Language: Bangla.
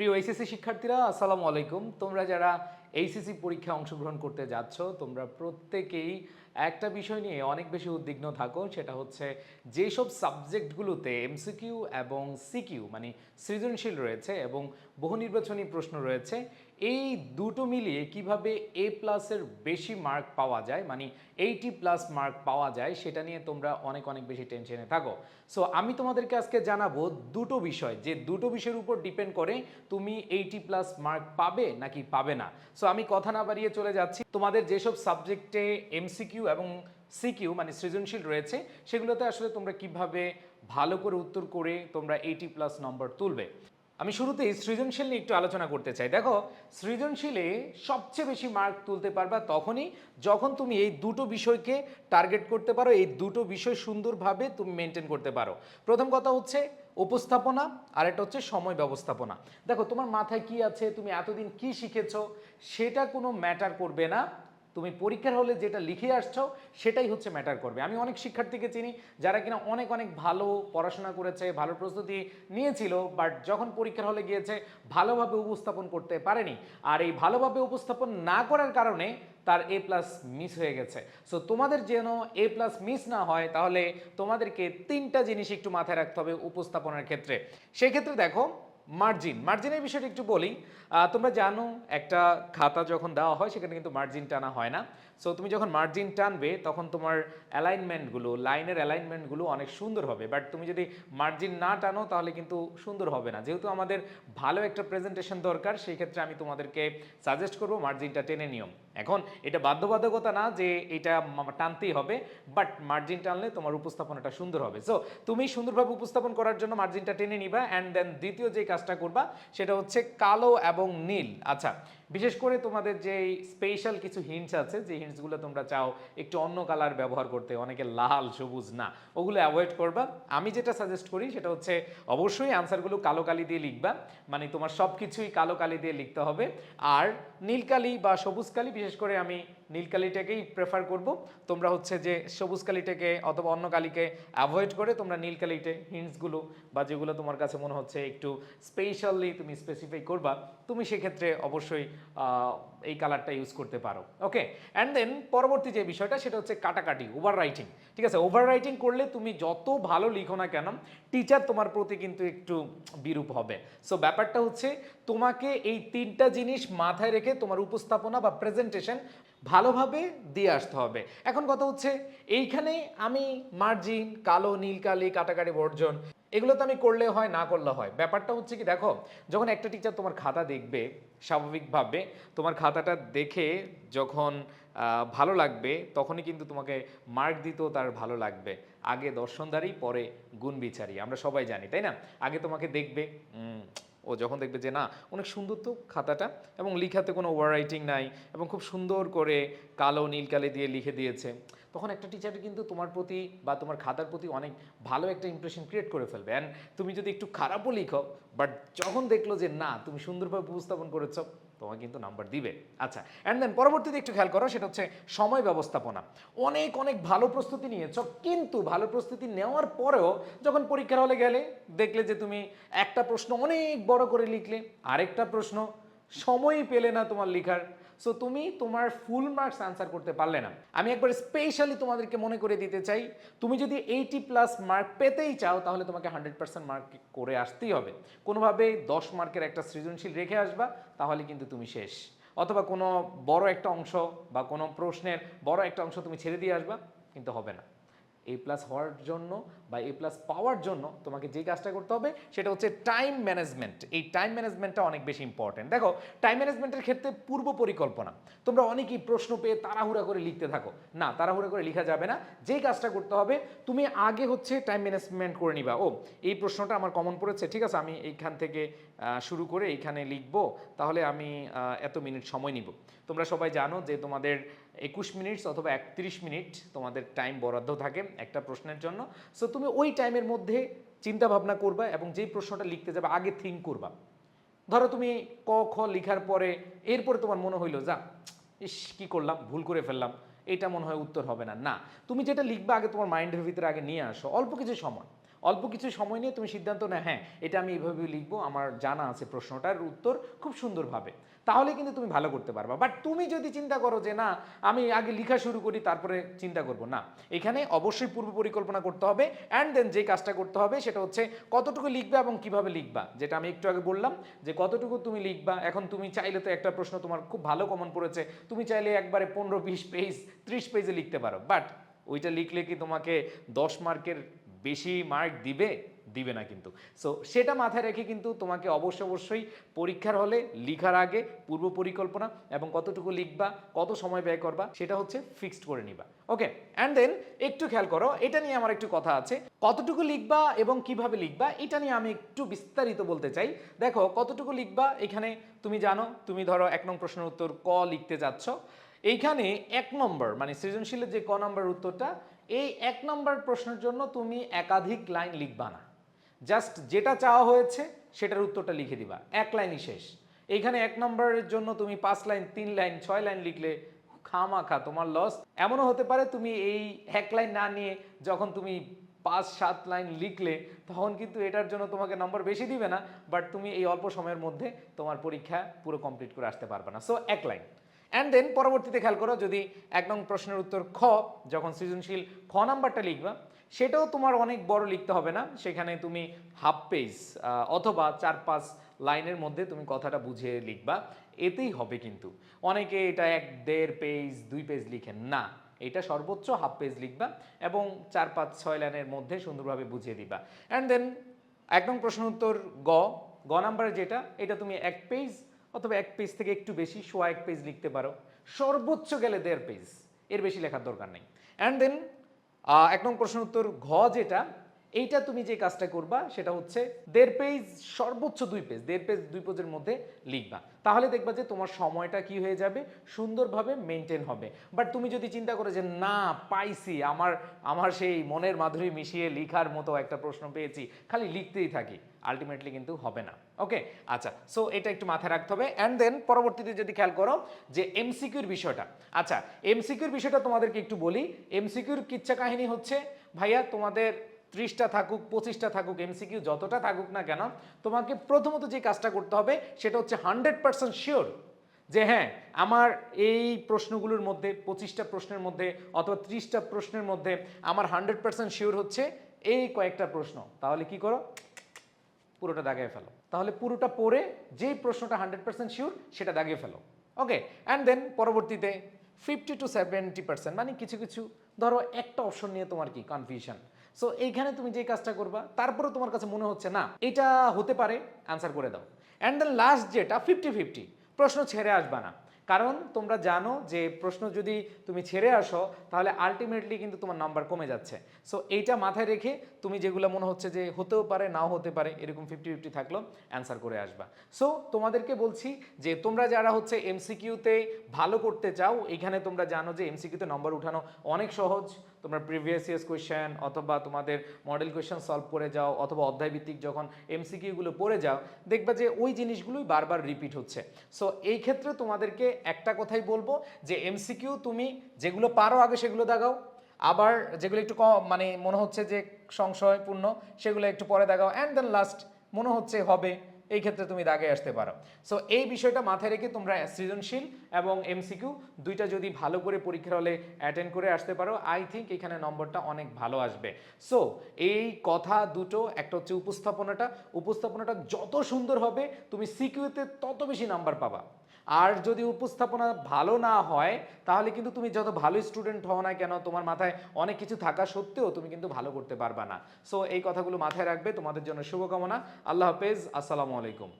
প্রিয় এইচএসসি শিক্ষার্থীরা, আসসালামু আলাইকুম। তোমরা যারা এইচএসসি পরীক্ষায় অংশগ্রহণ করতে যাচ্ছ, তোমরা প্রত্যেকেই একটা বিষয় নিয়ে অনেক বেশি উদ্বিগ্ন থাকো, সেটা হচ্ছে যেসব সাবজেক্টগুলোতে এমসিকিউ এবং সিকিউ মানে সৃজনশীল রয়েছে এবং বহু নির্বাচনী প্রশ্ন রয়েছে এই দুটো মিলিয়ে কীভাবে এ প্লাসের বেশি মার্ক পাওয়া যায় মানে এইটি প্লাস মার্ক পাওয়া যায়, সেটা নিয়ে তোমরা অনেক অনেক বেশি টেনশনে থাকো। সো আমি তোমাদেরকে আজকে জানাব দুটো বিষয়, যে দুটো বিষয়ের উপর ডিপেন্ড করে তুমি এইটি প্লাস মার্ক পাবে নাকি পাবে না। সো আমি কথা না বাড়িয়ে চলে যাচ্ছি। তোমাদের যেসব সাবজেক্টে এমসিকিউ এবং সিকিউ মানে সৃজনশীল রয়েছে, সেগুলোতে আসলে তোমরা কীভাবে ভালো করে উত্তর করে তোমরা এইটি প্লাস নম্বর তুলবে। আমি শুরুতেই সৃজনশীল নিয়ে একটু আলোচনা করতে চাই। দেখো, সৃজনশীলে সবচেয়ে বেশি মার্ক তুলতে পারবা তখনই যখন তুমি এই দুটো বিষয়কে টার্গেট করতে পারো, এই দুটো বিষয় সুন্দরভাবে তুমি মেনটেন করতে পারো। প্রথম কথা হচ্ছে উপস্থাপনা আর একটা হচ্ছে সময় ব্যবস্থাপনা। দেখো, তোমার মাথায় কি আছে, তুমি এতদিন কি শিখেছো, সেটা কোনো ম্যাটার করবে না। তুমি পরীক্ষার হলে যেটা লিখে আসছো, সেটাই হচ্ছে ম্যাটার করবে। আমি অনেক শিক্ষার্থীকে চিনি, যারা কিনা অনেক অনেক ভালো পড়াশোনা করেছে, ভালো প্রস্তুতি নিয়েছিল বাট যখন পরীক্ষার হলে গিয়েছে, ভালোভাবে উপস্থাপন করতে পারেনি। আর এই ভালোভাবে উপস্থাপন না করার কারণে তার এ প্লাস মিস হয়ে গেছে। সো তোমাদের যেন এ প্লাস মিস না হয়, তাহলে তোমাদেরকে তিনটা জিনিস একটু মাথায় রাখতে হবে উপস্থাপনার ক্ষেত্রে। সেই ক্ষেত্রে দেখো মার্জিন। মার্জিনের বিষয়টি একটু বলি। তোমরা জানো, একটা খাতা যখন দেওয়া হয়, সেখানে কিন্তু মার্জিন টানা হয় না। সো তুমি যখন মার্জিন টানবে, তখন তোমার অ্যালাইনমেন্টগুলো লাইনের অ্যালাইনমেন্টগুলো অনেক সুন্দর হবে। বাট তুমি যদি মার্জিন না টানো, তাহলে কিন্তু সুন্দর হবে না। যেহেতু আমাদের ভালো একটা প্রেজেন্টেশন দরকার, সেই ক্ষেত্রে আমি তোমাদেরকে সাজেস্ট করব মার্জিনটা টেনে নিয়ম এখন, এটা বাধ্যবাধকতা না যে এটা টানতেই হবে বাট মার্জিন টানলে তোমার উপস্থাপনাটা সুন্দর হবে। সো তুমি সুন্দরভাবে উপস্থাপন করার জন্য মার্জিনটা টেনে নিবা অ্যান্ড দেন দ্বিতীয় যে কাজটা করবা, সেটা হচ্ছে কালো এবং নীল। আচ্ছা বিশেষ করে তোমাদের যে স্পেশাল কিছু হিন্টস আছে, যে হিন্টসগুলো তোমরা চাও একটু অন্য কালার ব্যবহার করতে, অনেকে লাল, সবুজ, না, ওগুলো অ্যাভয়েড করবা। আমি যেটা সাজেস্ট করি সেটা হচ্ছে অবশ্যই আনসারগুলো কালো কালি দিয়ে লিখবা মানে তোমার সব কিছুই কালো কালি দিয়ে লিখতে হবে। আর নীল কালি বা সবুজ কালি, বিশেষ করে আমি নীল কালিটাকেই প্রেফার করব। তোমরা হচ্ছে যে সবুজ কালিটাকে অথবা অন্য কালিকে অ্যাভয়েড করে তোমরা নীল কালিতে হিন্টসগুলো বা যেগুলো তোমার কাছে মনে হচ্ছে একটু স্পেশালি তুমি স্পেসিফাই করবা, তুমি সেক্ষেত্রে অবশ্যই এই কালারটা ইউজ করতে পারো। ওকে অ্যান্ড দেন পরবর্তী যে বিষয়টা সেটা হচ্ছে কাটাকাটি ওভার রাইটিং ঠিক আছে? ওভার রাইটিং করলে তুমি যত ভালো লিখো না কেন টিচার তোমার প্রতি কিন্তু একটু বিরূপ হবে। সো ব্যাপারটা হচ্ছে তোমাকে এই তিনটা জিনিস মাথায় রেখে তোমার উপস্থাপনা বা প্রেজেন্টেশন ভালোভাবে দিয়ে আসতে হবে। এখন কথা হচ্ছে, এইখানে আমি মার্জিন কালো, নীল, কালি, কাটাকাটি, বর্জন, এগুলো তো আমি করলে হয়, না করলে হয়। ব্যাপারটা হচ্ছে কি, দেখো, যখন একটা টিচার তোমার খাতা দেখবে, স্বাভাবিকভাবে তোমার খাতাটা দেখে যখন ভালো লাগবে, তখনই কিন্তু তোমাকে মার্ক দিতেও তার ভালো লাগবে। আগে দর্শনদারি পরে গুণ বিচারি। আমরা সবাই জানি, তাই না? আগে তোমাকে দেখবে ও যখন দেখবে যে না, অনেক সুন্দর তো খাতাটা এবং লিখাতে কোনো ওভার রাইটিং নাই এবং খুব সুন্দর করে কালো নীল কালে দিয়ে লিখে দিয়েছে, তখন একটা টিচার কিন্তু তোমার প্রতি বা তোমার খাতার প্রতি অনেক ভালো একটা ইমপ্রেশন ক্রিয়েট করে ফেলবে। অ্যান্ড তুমি যদি একটু খারাপও লিখো বাট যখন দেখল যে না, তুমি সুন্দরভাবে উপস্থাপন করেছ তোমাকে কিন্তু নাম্বার দিবে। আচ্ছা অ্যান্ড দেন পরবর্তীতে একটু খেয়াল করো, সেটা হচ্ছে সময় ব্যবস্থাপনা। অনেক অনেক ভালো প্রস্তুতি নিয়েছো, কিন্তু ভালো প্রস্তুতি নেওয়ার পরেও যখন পরীক্ষার হলে গেলে, দেখলে যে তুমি একটা প্রশ্ন অনেক বড় করে লিখলে, আরেকটা প্রশ্ন সময়ই পেলে না তোমার লিখার। সো তুমি তোমার ফুল মার্কস আনসার করতে পারলে না। আমি একবার স্পেশালি তোমাদেরকে মনে করে দিতে চাই, তুমি যদি এইটি প্লাস মার্ক পেতেই চাও, তাহলে তোমাকে হান্ড্রেড পার্সেন্ট মার্ক করে আসতেই হবে। কোনোভাবে দশ মার্কের একটা সৃজনশীল রেখে আসবা, তাহলে কিন্তু তুমি শেষ। অথবা কোনো বড় একটা অংশ বা কোনো প্রশ্নের বড় একটা অংশ তুমি ছেড়ে দিয়ে আসবা, কিন্তু হবে না। এ প্লাস হওয়ার জন্য বা এ প্লাস পাওয়ার জন্য তোমাকে যে কাজটা করতে হবে সেটা হচ্ছে টাইম ম্যানেজমেন্ট এই টাইম ম্যানেজমেন্টটা অনেক বেশি ইম্পর্টেন্ট দেখো টাইম ম্যানেজমেন্টের ক্ষেত্রে পূর্ব পরিকল্পনা। তোমরা অনেকেই প্রশ্ন পেয়ে তাড়াহুড়া করে লিখতে থাকো। না, তাড়াহুড়া করে লেখা যাবে না। যেই কাজটা করতে হবে, তুমি আগে হচ্ছে টাইম ম্যানেজমেন্ট করে নিবা। ও, এই প্রশ্নটা আমার কমন পড়েছে। ঠিক আছে, আমি এইখান থেকে শুরু করে এইখানে লিখব। তাহলে আমি এত মিনিট সময় নিব। তোমরা সবাই জানো যে তোমাদের একুশ মিনিট অথবা একত্রিশ মিনিট তোমাদের টাইম বরাদ্দ থাকে একটা প্রশ্নের জন্য। সো তুমি ওই টাইমের মধ্যে চিন্তা ভাবনা করবা এবং যেই প্রশ্নটা লিখতে যাবে, আগে থিঙ্ক করবা। ধরো তুমি ক, খ লিখার পরে এরপরে তোমার মনে হইল, যা, ইস, কি করলাম, ভুল করে ফেললাম, এটা মনে হয় উত্তর হবে না। না, তুমি যেটা লিখবা আগে তোমার মাইন্ডের ভিতরে আগে নিয়ে আসো, অল্প কিছু সময়। অল্প কিছু সময় নিয়ে তুমি সিদ্ধান্ত না হ্যাঁ এটা আমি এভাবে লিখব, আমার জানা আছে প্রশ্নটার উত্তর খুব সুন্দরভাবে। তাহলে কিন্তু তুমি ভালো করতে পারবা। বাট তুমি যদি চিন্তা করো যে না, আমি আগে লেখা শুরু করি, তারপরে চিন্তা করব, না। এখানে অবশ্যই পূর্ব পরিকল্পনা করতে হবে অ্যান্ড দেন যে কাজটা করতে হবে সেটা হচ্ছে কতটুকু লিখবে এবং কীভাবে লিখবা। যেটা আমি একটু আগে বললাম যে কতটুকু তুমি লিখবা। এখন তুমি চাইলে তো একটা প্রশ্ন তোমার খুব ভালো কমন পড়েছে। তুমি চাইলে একবারে পনেরো, বিশ পেজ ত্রিশ পেজে লিখতে পারো। বাট ওইটা লিখলে কি তোমাকে দশ মার্কের বেশি মার্ক দিবে দিবে না কিন্তু। সো সেটা মাথায় রেখে কিন্তু তোমাকে অবশ্য অবশ্যই পরীক্ষার হলে লিখার আগে পূর্ব পরিকল্পনা এবং কতটুকু লিখবা, কত সময় ব্যয় করবা, সেটা হচ্ছে ফিক্সড করে নিবা। ওকে অ্যান্ড দেন একটু খেয়াল করো, এটা নিয়ে আমার একটু কথা আছে। কতটুকু লিখবা এবং কীভাবে লিখবা, এটা নিয়ে আমি একটু বিস্তারিত বলতে চাই। দেখো, কতটুকু লিখবা, এখানে তুমি জানো, তুমি ধরো এক নং প্রশ্নের উত্তর ক লিখতে যাচ্ছ। এইখানে এক নম্বর মানে সৃজনশীলের যে ক নম্বর উত্তরটা এই এক নম্বর প্রশ্নের জন্য তুমি একাধিক লাইন লিখবা না। জাস্ট যেটা চাওয়া হয়েছে সেটার উত্তরটা লিখে দিবা। এক লাইনই শেষ। এইখানে এক নম্বরের জন্য তুমি পাঁচ লাইন, তিন লাইন, ছয় লাইন লিখলে খামাখা, তোমার লস এমনও হতে পারে তুমি এই এক লাইন না নিয়ে যখন তুমি পাঁচ, সাত লাইন লিখলে তখন কিন্তু এটার জন্য তোমাকে নম্বর বেশি দিবে না, বাট তুমি এই অল্প সময়ের মধ্যে তোমার পরীক্ষা পুরো কমপ্লিট করে আসতে পারবে না। সো এক লাইন। অ্যান্ড দেন পরবর্তীতে খেয়াল করো যদি এক নং প্রশ্নের উত্তর খ, যখন সৃজনশীল খ নাম্বারটা লিখবা, সেটাও তোমার অনেক বড় লিখতে হবে না। সেখানে তুমি হাফ পেজ অথবা চার পাঁচ লাইনের মধ্যে তুমি কথাটা বুঝিয়ে লিখবা। এতেই হবে কিন্তু। অনেকে এটা এক, দেড় পেজ দুই পেজ লিখেন না। এটা সর্বোচ্চ হাফ পেজ লিখবা এবং চার পাঁচ ছয় লাইনের মধ্যে সুন্দরভাবে বুঝিয়ে দিবা। অ্যান্ড দেন একদম প্রশ্ন উত্তর গ গ নাম্বারে যেটা, এটা তুমি এক পেজ অথবা এক পেজ থেকে একটু বেশি, সোয়া এক পেজ লিখতে পারো। সর্বোচ্চ গেলে দেড় পেজ এর বেশি লেখার দরকার নেই। অ্যান্ড দেন এক নম্বর প্রশ্নের উত্তর ঘ যেটা এইটা তুমি যে কাজটা করবা, সেটা হচ্ছে দেড় পেজ সর্বোচ্চ দুই পেজ দেড় পেজ দুই পেজের মধ্যে লিখবা। তাহলে দেখবা যে তোমার সময়টা কি হয়ে যাবে? সুন্দরভাবে মেনটেন হবে। বাট তুমি যদি চিন্তা করো যে, না, পাইছি, আমার আমার সেই মনের মাধুরী মিশিয়ে লিখার মতো একটা প্রশ্ন পেয়েছি, খালি লিখতেই থাকি। আলটিমেটলি কিন্তু হবে না। ওকে আচ্ছা সো এটা একটু মাথায় রাখতে হবে। অ্যান্ড দেন পরবর্তীতে যদি খেয়াল করো যে এমসিকিউর বিষয়টা আচ্ছা এমসিকিউর বিষয়টা তোমাদেরকে একটু বলি। এমসিকিউর কিচ্ছা কাহিনী হচ্ছে, ভাইয়া, তোমাদের ত্রিশটা থাকুক, পঁচিশটা থাকুক এমসিকিউ যতটা থাকুক না কেন, তোমাকে প্রথমত যে কাজটা করতে হবে সেটা হচ্ছে হান্ড্রেড পার্সেন্ট শিওর যে হ্যাঁ আমার এই প্রশ্নগুলোর মধ্যে, পঁচিশটা প্রশ্নের মধ্যে অথবা ত্রিশটা প্রশ্নের মধ্যে আমার হান্ড্রেড পার্সেন্ট শিওর হচ্ছে এই কয়েকটা প্রশ্ন। তাহলে কি করো? পুরোটা দাগিয়ে ফেলো। তাহলে পুরোটা পড়ে যেই প্রশ্নটা হান্ড্রেড পার্সেন্ট শিওর সেটা দাগিয়ে ফেলো। ওকে অ্যান্ড দেন পরবর্তীতে ফিফটি টু সেভেন্টি পার্সেন্ট মানে কিছু কিছু, ধরো একটা অপশন নিয়ে তোমার কি কনফিউশন সো এইখানে তুমি যে কাজটা করবা তারপরে তোমার কাছে মনে হচ্ছে, না, এটা হতে পারে অ্যান্সার করে দাও। অ্যান্ড দেন লাস্ট যেটা ফিফটি ফিফটি প্রশ্ন ছেড়ে আসবা না। কারণ তোমরা জানো যে প্রশ্ন যদি তুমি ছেড়ে আসো, তাহলে আলটিমেটলি কিন্তু তোমার নাম্বার কমে যাচ্ছে। সো এইটা মাথায় রেখে তুমি যেগুলো মনে হচ্ছে যে হতেও পারে, নাও হতে পারে, এরকম ফিফটি ফিফটি থাকলেও অ্যান্সার করে আসবা। সো তোমাদেরকে বলছি যে তোমরা যারা হচ্ছে এমসিকিউতে ভালো করতে চাও এখানে তোমরা জানো যে এমসিকিউতে নম্বর উঠানো অনেক সহজ। তোমরা প্রিভিয়াস ইয়ার্স কোয়েশ্চেন অথবা তোমাদের মডেল কোয়েশ্চেন সলভ করে যাও অথবা অধ্যায় ভিত্তিক যখন এমসিকিউগুলো পড়ে যাও, দেখবা যে ওই জিনিসগুলোই বারবার রিপিট হচ্ছে। সো এই ক্ষেত্রে তোমাদেরকে একটা কথাই বলব যে এমসিকিউ তুমি যেগুলো পারো আগে সেগুলো দাগাও। আবার যেগুলো একটু কম মানে মনে হচ্ছে যে সংশয়পূর্ণ, সেগুলো একটু পরে দেখাও অ্যান্ড দেন লাস্ট মনে হচ্ছে হবে। এই ক্ষেত্রে তুমি দাগে আসতে পারো। সো এই বিষয়টা মাথায় রেখে তোমরা সৃজনশীল এবং এমসিকিউ দুইটা যদি ভালো করে পরীক্ষার হলে অ্যাটেন্ড করে আসতে পারো আই থিঙ্ক এখানে নম্বরটা অনেক ভালো আসবে। সো এই কথা দুটো, একটা হচ্ছে উপস্থাপনাটা। উপস্থাপনাটা যত সুন্দর হবে, তুমি সিকিউতে তত বেশি নাম্বার পাবা। আর যদি উপস্থাপনা ভালো না হয়, তাহলে কিন্তু তুমি যত ভালো স্টুডেন্ট হও না কেন, তোমার মাথায় অনেক কিছু থাকা সত্ত্বেও তুমি কিন্তু ভালো করতে পারবা না। সো এই কথাগুলো মাথায় রাখবে। তোমাদের জন্য শুভকামনা। আল্লাহ হাফেজ। আসসালামু আলাইকুম।